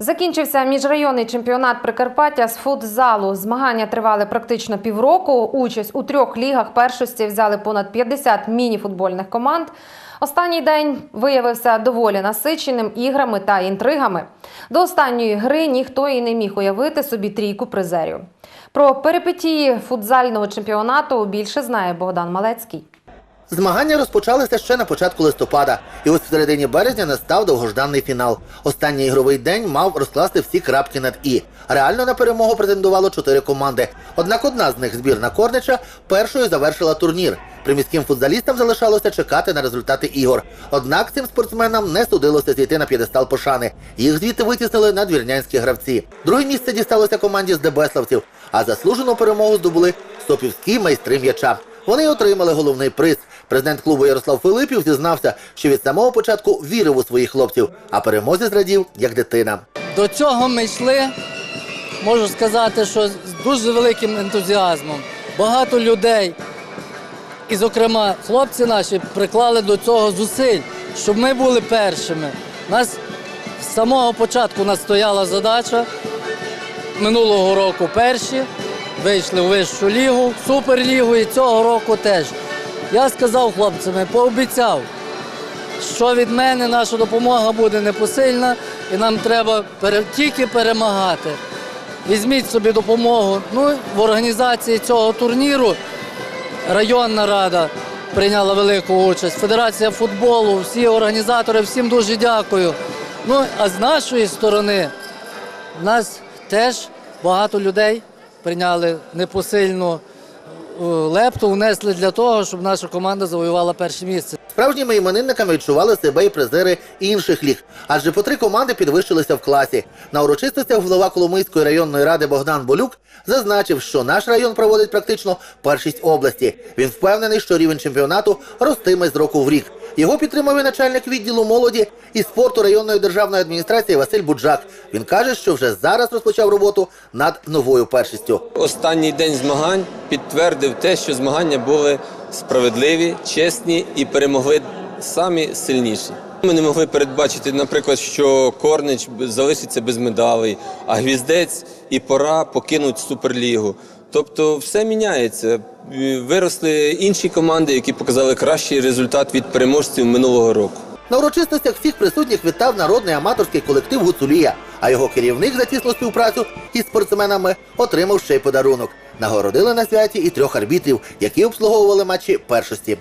Закінчився міжрайонний чемпіонат Прикарпаття з футзалу. Змагання тривали практично півроку. Участь у трьох лігах першості взяли понад 50 міні-футбольних команд. Останній день виявився доволі насиченим іграми та інтригами. До останньої гри ніхто і не міг уявити собі трійку призерів. Про перипетії футзального чемпіонату більше знає Богдан Малецький. Змагання розпочалися ще на початку листопада, і ось в середині березня настав довгожданий фінал. Останній ігровий день мав розкласти всі крапки над і. Реально на перемогу претендувало чотири команди. Однак одна з них збірна Корнича першою завершила турнір. Приміським футзалістам залишалося чекати на результати ігор. Однак цим спортсменам не судилося зійти на п'єдестал пошани. Їх звідти витіснили надвірнянські гравці. Друге місце дісталося команді з Дебеславців, а заслужену перемогу здобули стопівські майстри м'яча. Вони отримали головний приз. Президент клубу Ярослав Филипів зізнався, що від самого початку вірив у своїх хлопців, а перемозі зрадів як дитина. До цього ми йшли, можу сказати, що з дуже великим ентузіазмом. Багато людей, і, зокрема, хлопці наші приклали до цього зусиль, щоб ми були першими. Нас з самого початку нас стояла задача минулого року перші, вийшли в вищу лігу, суперлігу і цього року теж. Я сказав хлопцям, пообіцяв, що від мене наша допомога буде непосильна, і нам треба тільки перемагати. Візьміть собі допомогу. Ну, в організації цього турніру районна рада прийняла велику участь, Федерація футболу, всі організатори, всім дуже дякую. Ну, а з нашої сторони, в нас теж багато людей прийняли непосильну е, лепту, внесли для того, щоб наша команда завоювала перше місце. Справжніми іменинниками відчували себе і призери інших ліг, адже по три команди підвищилися в класі. На урочистостях голова Коломийської районної ради Богдан Болюк зазначив, що наш район проводить практично першість області. Він впевнений, що рівень чемпіонату ростиме з року в рік. Його підтримав і начальник відділу молоді і спорту районної державної адміністрації Василь Буджак. Він каже, що вже зараз розпочав роботу над новою першістю. Останній день змагань підтвердив те, що змагання були справедливі, чесні і перемогли самі сильніші. Ми не могли передбачити, наприклад, що Корнич залишиться без медалей, а гвіздець і пора покинуть суперлігу. Тобто все міняється. Виросли інші команди, які показали кращий результат від переможців минулого року. На урочистостях всіх присутніх вітав народний аматорський колектив Гуцулія, а його керівник за тісну співпрацю із спортсменами отримав ще й подарунок. Нагородили на святі і трьох арбітрів, які обслуговували матчі першості.